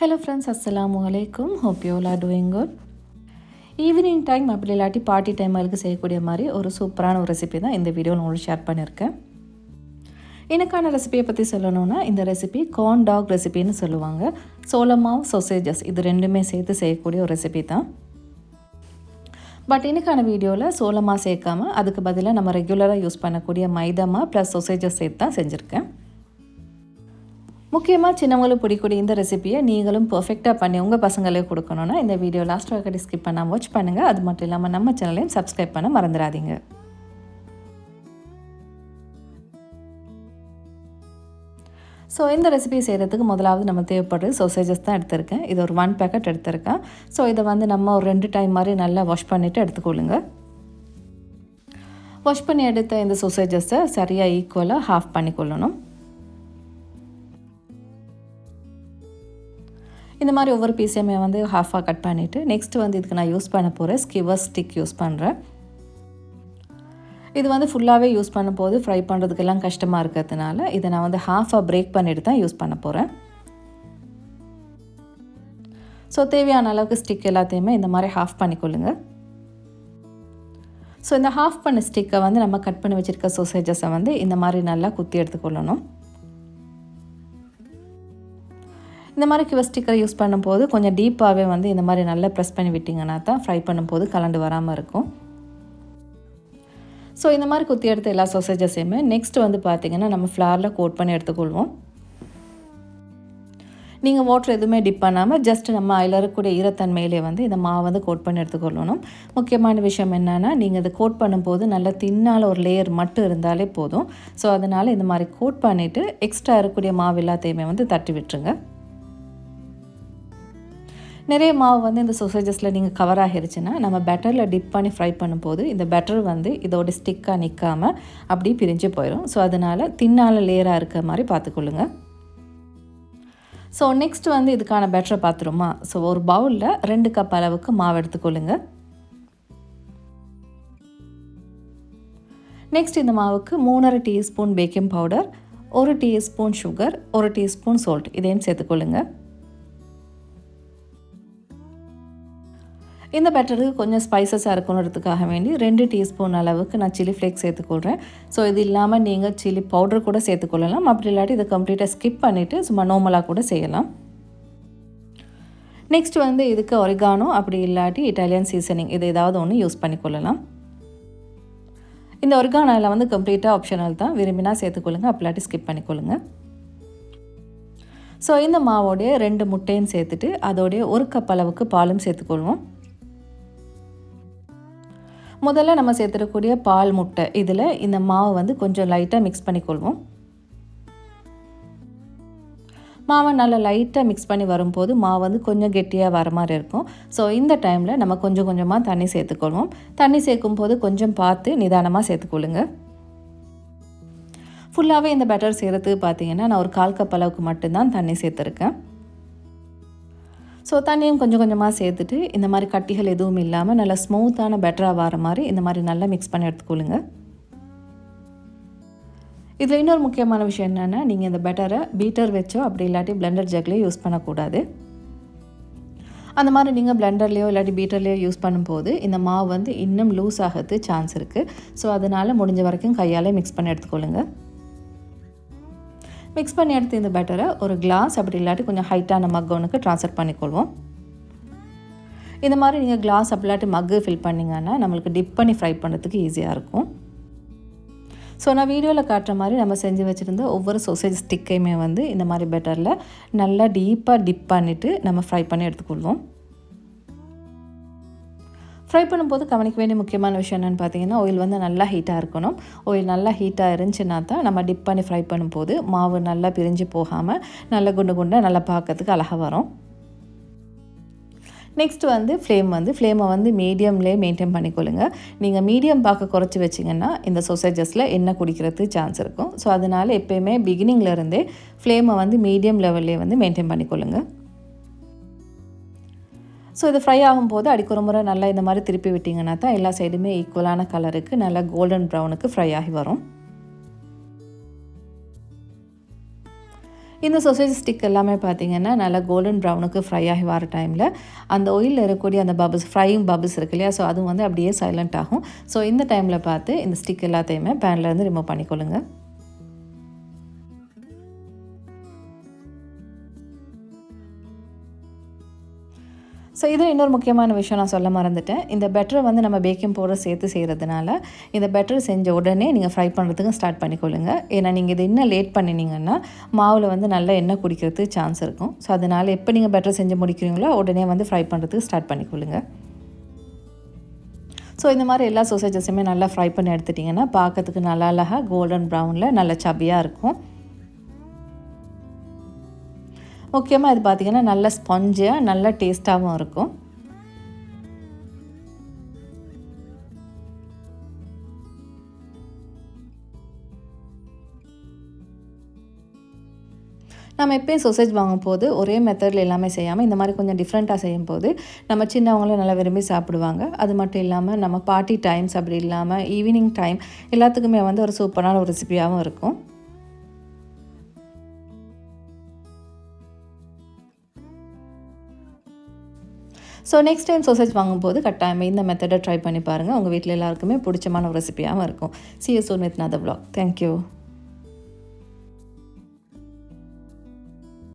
Hello friends அஸ்ஸலாமு அலைக்கும் hope you are doing good evening time அப்படி இல்லாட்டி பார்ட்டி டைமுக்கு செய்யக்கூடிய மாதிரி ஒரு சூப்பரான ஒரு ரெசிபி தான் இந்த வீடியோவில் உங்களுக்கு ஷேர் பண்ணியிருக்கேன். எனக்கான ரெசிபியை பற்றி சொல்லணும்னா இந்த ரெசிபி கார்ன் டாக் ரெசிபின்னு சொல்லுவாங்க. சோளமாவ் சொசேஜஸ் இது ரெண்டுமே சேர்த்து செய்யக்கூடிய ஒரு ரெசிபி தான். பட் எனக்கான வீடியோவில் சோளமாக சேர்க்காம அதுக்கு பதிலாக நம்ம ரெகுலராக யூஸ் பண்ணக்கூடிய மைதாமா ப்ளஸ் சொசேஜஸ் சேர்த்து தான் செஞ்சுருக்கேன். முக்கியமாக சின்னவங்களும் பிடிக்கூடிய இந்த ரெசிபியை நீங்களும் பர்ஃபெக்டாக பண்ணி உங்கள் பசங்களே கொடுக்கணுன்னா இந்த வீடியோ லாஸ்ட் வரைக்கும் ஸ்கிப் பண்ணால் வாட்ச் பண்ணுங்கள் அது மட்டும் இல்லாமல் நம்ம சேனலையும் சப்ஸ்கிரைப் பண்ண மறந்துடாதீங்க. ஸோ இந்த ரெசிபி செய்கிறதுக்கு முதலாவது நம்ம தேவைப்படுறது சோசேஜஸ் தான் எடுத்திருக்கேன். இது ஒரு ஒன் பேக்கெட் எடுத்திருக்கேன். ஸோ இதை வந்து நம்ம ஒரு ரெண்டு டைம் மாதிரி நல்லா வாஷ் பண்ணிவிட்டு எடுத்துக்கொள்ளுங்க. வாஷ் பண்ணி எடுத்த இந்த சோசேஜஸை சரியாக ஈக்குவலாக ஹாஃப் பண்ணிக்கொள்ளணும். இந்த மாதிரி ஒவ்வொரு பீஸையுமே வந்து ஹாஃபாக கட் பண்ணிவிட்டு நெக்ஸ்ட்டு வந்து இதுக்கு நான் யூஸ் பண்ண போகிறேன் ஸ்கிவர் ஸ்டிக் யூஸ் பண்ணுறேன் இது வந்து ஃபுல்லாகவே யூஸ் பண்ணும்போது போது ஃப்ரை பண்ணுறதுக்கெல்லாம் கஷ்டமாக இருக்கிறதுனால இதை நான் வந்து ஹாஃபாக பிரேக் பண்ணிட்டு தான் யூஸ் பண்ண போகிறேன் ஸோ தேவையான அளவுக்கு ஸ்டிக் எல்லாத்தையுமே இந்த மாதிரி ஹாஃப் பண்ணிக்கொள்ளுங்க. ஸோ இந்த ஹாஃப் பண்ண ஸ்டிக்கை வந்து நம்ம கட் பண்ணி வச்சுருக்க சோசேஜஸை வந்து இந்த மாதிரி நல்லா குத்தி எடுத்துக்கொள்ளணும். இந்த மாதிரி கிவ ஸ்டிக்கரை யூஸ் பண்ணும்போது கொஞ்சம் டீப்பாகவே வந்து இந்த மாதிரி நல்லா ப்ரெஸ் பண்ணி விட்டிங்கன்னா தான் ஃப்ரை பண்ணும்போது கலண்டு வராமல் இருக்கும். ஸோ இந்த மாதிரி குத்தி எடுத்த எல்லா சொசேஜஸையுமே நெக்ஸ்ட் வந்து பார்த்திங்கன்னா நம்ம ஃப்ளாரில் கோட் பண்ணி எடுத்துக்கொள்வோம். நீங்கள் வாட்டர் எதுவுமே டிப் பண்ணாமல் ஜஸ்ட் நம்ம அதில் இருக்கக்கூடிய ஈரத்தன்மையிலே வந்து இந்த மாவை வந்து கோட் பண்ணி எடுத்துக்கொள்ளணும். முக்கியமான விஷயம் என்னென்னா நீங்கள் இதை கோட் பண்ணும்போது நல்லா தின்னால் ஒரு லேயர் மட்டும் இருந்தாலே போதும். ஸோ அதனால் இந்த மாதிரி கோட் பண்ணிவிட்டு எக்ஸ்ட்ரா இருக்கக்கூடிய மாவு எல்லாத்தையுமே வந்து தட்டி விட்டுருங்க. நிறைய மாவு வந்து இந்த சொசேஜஸில் நீங்கள் கவர் ஆகிருச்சுன்னா நம்ம பெட்டரில் டிப் பண்ணி ஃப்ரை பண்ணும்போது இந்த பெட்டர் வந்து இதோட ஸ்டிக்காக நிற்காமல் அப்படி பிரிஞ்சு போயிடும் ஸோ அதனால் தின்னால லேயராக இருக்க மாதிரி பார்த்துக்கொள்ளுங்க. ஸோ நெக்ஸ்ட் வந்து இதுக்கான பெட்டரை பார்த்துருமா? ஸோ ஒரு பவுலில் ரெண்டு கப் அளவுக்கு மாவு எடுத்துக்கொள்ளுங்க. நெக்ஸ்ட் இந்த மாவுக்கு மூணரை டீஸ்பூன் பேக்கிங் பவுடர் ஒரு டீஸ்பூன் சுகர் ஒரு டீஸ்பூன் சால்ட் இதையும் சேர்த்துக்கொள்ளுங்கள் இந்த பேட்டருக்கு கொஞ்சம் ஸ்பைசஸாக இருக்கணுன்றதுக்காக வேண்டி ரெண்டு டீஸ்பூன் அளவுக்கு நான் சில்லி ஃப்ளேக்ஸ் சேர்த்துக்கொள்கிறேன் ஸோ இது இல்லாமல் நீங்கள் சில்லி பவுடர் கூட சேர்த்துக்கொள்ளலாம். அப்படி இல்லாட்டி இதை கம்ப்ளீட்டாக ஸ்கிப் பண்ணிவிட்டு சும்மா நார்மலாக கூட செய்யலாம். நெக்ஸ்ட் வந்து இதுக்கு ஒரிகானோ அப்படி இல்லாட்டி இட்டாலியன் சீசனிங் இது ஏதாவது ஒன்று யூஸ் பண்ணிக்கொள்ளலாம். இந்த ஒரிகானோவில் வந்து கம்ப்ளீட்டாக ஆப்ஷனல் தான். விரும்பினா சேர்த்துக்கொள்ளுங்க. அப்படி இல்லாட்டி ஸ்கிப் பண்ணிக்கொள்ளுங்க. ஸோ இந்த மாவோடைய ரெண்டு முட்டையும் சேர்த்துட்டு அதோடைய ஒரு கப் அளவுக்கு பாலும் சேர்த்துக்கொள்வோம். முதல்ல நம்ம சேர்த்துடக்கூடிய பால் முட்டை. இதில் இந்த மாவு வந்து கொஞ்சம் லைட்டாக மிக்ஸ் பண்ணிக்கொள்வோம் மாவை நல்லா லைட்டாக மிக்ஸ் பண்ணி வரும்போது மாவு வந்து கொஞ்சம் கெட்டியாக வர மாதிரி இருக்கும். ஸோ இந்த டைமில் நம்ம கொஞ்சம் கொஞ்சமாக தண்ணி சேர்த்துக்கொள்வோம் தண்ணி சேர்க்கும் போது கொஞ்சம் பார்த்து நிதானமாக சேர்த்துக்கொள்ளுங்க ஃபுல்லாகவே இந்த பேட்டர் செய்கிறதுக்கு பார்த்தீங்கன்னா நான் ஒரு கால் கப் அளவுக்கு மட்டும்தான் தண்ணி சேர்த்துருக்கேன். ஸோ தண்ணியும் கொஞ்சம் கொஞ்சமாக சேர்த்துட்டு இந்த மாதிரி கட்டிகள் எதுவும் இல்லாமல் நல்லா ஸ்மூத்தான பெட்டராக வர மாதிரி இந்த மாதிரி நல்லா மிக்ஸ் பண்ணி எடுத்துக்கொள்ளுங்க. இதில் இன்னொரு முக்கியமான விஷயம் என்னென்னா நீங்கள் இந்த பெட்டரை பீட்டர் வச்சோ அப்படி இல்லாட்டி பிளெண்டர் ஜக்லேயோ யூஸ் பண்ணக்கூடாது. அந்த மாதிரி நீங்கள் பிளெண்டர்லேயோ இல்லாட்டி பீட்டர்லேயோ யூஸ் பண்ணும்போது இந்த மாவு வந்து இன்னும் லூஸ் ஆகிறது சான்ஸ் இருக்குது ஸோ அதனால் முடிஞ்ச வரைக்கும் கையாலே மிக்ஸ் பண்ணி எடுத்துக்கொள்ளுங்கள் மிக்ஸ் பண்ணி எடுத்து இந்த பேட்டரை ஒரு கிளாஸ் அப்படி இல்லாட்டி கொஞ்சம் ஹைட்டான மக் ஒன்றுக்கு ட்ரான்ஸ்ஃபர் பண்ணிக்கொள்வோம். இந்த மாதிரி நீங்கள் கிளாஸ் அப்படி இல்லாட்டி மக்கு ஃபில் பண்ணிங்கன்னா நம்மளுக்கு டிப் பண்ணி ஃப்ரை பண்ணுறதுக்கு ஈஸியாக இருக்கும். ஸோ நான் வீடியோவில் காட்டுற மாதிரி நம்ம செஞ்சு வச்சுருந்த ஒவ்வொரு சோசேஜ் ஸ்டிக்கையுமே வந்து இந்த மாதிரி பெட்டரில் நல்லா டீப்பாக டிப் பண்ணிவிட்டு நம்ம ஃப்ரை பண்ணி எடுத்துக்கொள்வோம். ஃப்ரை பண்ணும்போது கவனிக்க வேண்டிய முக்கியமான விஷயம் என்னென்னு பார்த்தீங்கன்னா ஆயில் வந்து நல்லா ஹீட்டாக இருக்கணும். ஆயில் நல்லா ஹீட்டாக இருந்துச்சுன்னா தான் நம்ம டிப் பண்ணி ஃப்ரை பண்ணும்போது மாவு நல்லா பிரிஞ்சு போகாமல் நல்லா குண்டு குண்டாக நல்லா பார்க்கறதுக்கு அழகாக வரும். நெக்ஸ்ட் வந்து ஃப்ளேம் வந்து ஃப்ளேமை வந்து மீடியம்லேயே மெயின்டைன் பண்ணிக்கொள்ளுங்க. நீங்கள் மீடியம் பார்க்க குறைச்சி வச்சிங்கன்னா இந்த சொசைஜஸில் எண்ணெய் குடிக்கிறதுக்கு சான்ஸ் இருக்கும். ஸோ அதனால் எப்போயுமே பிகினிங்லேருந்தே ஃப்ளேமை வந்து மீடியம் லெவல்லே வந்து மெயின்டைன் பண்ணிக்கொள்ளுங்கள் ஸோ இது ஃப்ரை ஆகும்போது அடிக்க ஒரு முறை நல்லா இந்த மாதிரி திருப்பி விட்டிங்கன்னா தான் எல்லா சைடுமே ஈக்குவலான கலருக்கு நல்லா கோல்டன் ப்ரௌனுக்கு ஃப்ரை ஆகி வரும். இந்த சொசேஜ் ஸ்டிக் எல்லாமே பார்த்தீங்கன்னா நல்லா கோல்டன் ப்ரௌனுக்கு ஃப்ரை ஆகி வர டைமில் அந்த ஒயிலில் இருக்கக்கூடிய அந்த பபிள்ஸ் ஃப்ரையும் பபிள்ஸ் இருக்கு இல்லையா? ஸோ அதுவும் வந்து அப்படியே சைலண்ட் ஆகும். ஸோ இந்த டைமில் பார்த்து இந்த ஸ்டிக் எல்லாத்தையுமே பேனில் இருந்து ரிமூவ் பண்ணிக்கொள்ளுங்கள் ஸோ இது இன்னொரு முக்கியமான விஷயம் நான் சொல்ல மறந்துட்டேன். இந்த பெட்டரை வந்து நம்ம பேக்கிங் பவுடர் சேர்த்து செய்கிறதுனால இந்த பெட்டர் செஞ்ச உடனே நீங்கள் ஃப்ரை பண்ணுறதுக்கு ஸ்டார்ட் பண்ணிக்கொள்ளுங்க. ஏன்னா நீங்கள் இது இன்னும் லேட் பண்ணினீங்கன்னா மாவில் வந்து நல்லா எண்ணெய் குடிக்கிறதுக்கு சான்ஸ் இருக்கும். ஸோ அதனால் எப்போ நீங்கள் பெட்டர் செஞ்சு முடிக்கிறீங்களோ உடனே வந்து ஃப்ரை பண்ணுறதுக்கு ஸ்டார்ட் பண்ணிக்கொள்ளுங்க. ஸோ இந்த மாதிரி எல்லா சோசேஜஸுமே நல்லா ஃப்ரை பண்ணி எடுத்துட்டிங்கன்னா பார்க்கறதுக்கு நல்லா அழகாக கோல்டன் ப்ரௌனில் நல்ல சபியாக இருக்கும். முக்கியமாக இது பார்த்திங்கன்னா நல்ல ஸ்பஞ்சாக நல்ல டேஸ்ட்டாகவும் இருக்கும். நம்ம எப்பயும் சொசேஜ் வாங்கும் போது ஒரே மெத்தடில் எல்லாமே செய்யாமல் இந்த மாதிரி கொஞ்சம் டிஃப்ரெண்ட்டாக செய்யும் போது நம்ம சின்னவங்களும் நல்லா விரும்பி சாப்பிடுவாங்க. அது மட்டும் இல்லாமல் நம்ம பார்ட்டி டைம்ஸ் அப்படி இல்லாமல் ஈவினிங் டைம் எல்லாத்துக்குமே வந்து ஒரு சூப்பரான ஒரு ரெசிபியாகவும் இருக்கும். ஸோ நெக்ஸ்ட் டைம் சோசேஜ் வாங்கும்போது கட்டாயமாக இந்த மெத்தடை ட்ரை பண்ணி பாருங்கள் உங்கள் வீட்டில் எல்லாருக்குமே பிடிச்சமான ஒரு ரெசிபியாகவும் இருக்கும். See us soon with another vlog thank you